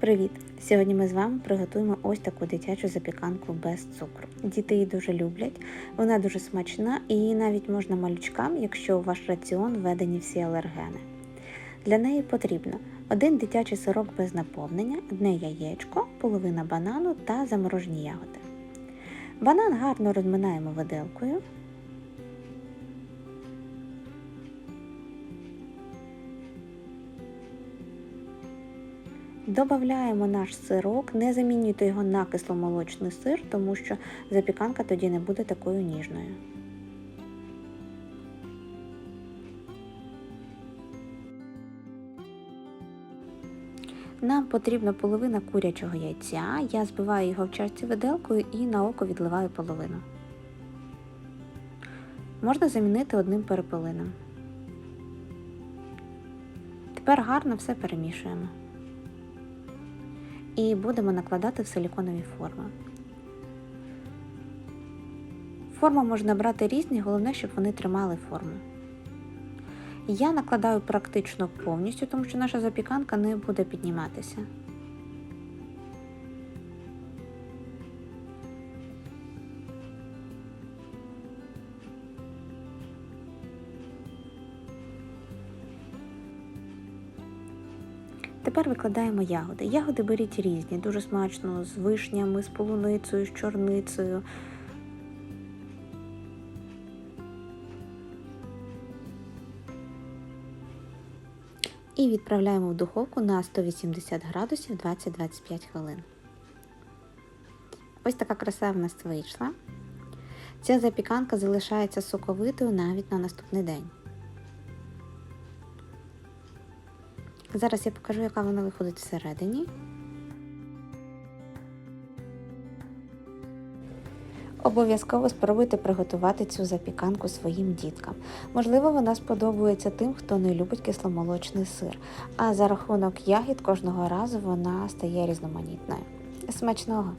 Привіт! Сьогодні ми з вами приготуємо ось таку дитячу запіканку без цукру. Діти її дуже люблять, вона дуже смачна і її навіть можна малючкам, якщо у ваш раціон введені всі алергени. Для неї потрібно один дитячий сирок без наповнення, одне яєчко, половина банану та заморожені ягоди. Банан гарно розминаємо виделкою. Добавляємо наш сирок, не замінюйте його на кисломолочний сир, тому що запіканка тоді не буде такою ніжною. Нам потрібна половина курячого яйця. Я збиваю його в чашці виделкою і на око відливаю половину. Можна замінити одним перепелином. Тепер гарно все перемішуємо і будемо накладати в силіконові форми. Форму можна брати різні, головне, щоб вони тримали форму. Я накладаю практично повністю, тому що наша запіканка не буде підніматися. Тепер викладаємо ягоди. Ягоди беріть різні, дуже смачно, з вишнями, з полуницею, з чорницею. І відправляємо в духовку на 180 градусів 20-25 хвилин. Ось така краса в нас вийшла. Ця запіканка залишається соковитою навіть на наступний день. Зараз я покажу, яка вона виходить всередині. Обов'язково спробуйте приготувати цю запіканку своїм діткам. Можливо, вона сподобається тим, хто не любить кисломолочний сир, а за рахунок ягід кожного разу вона стає різноманітною. Смачного!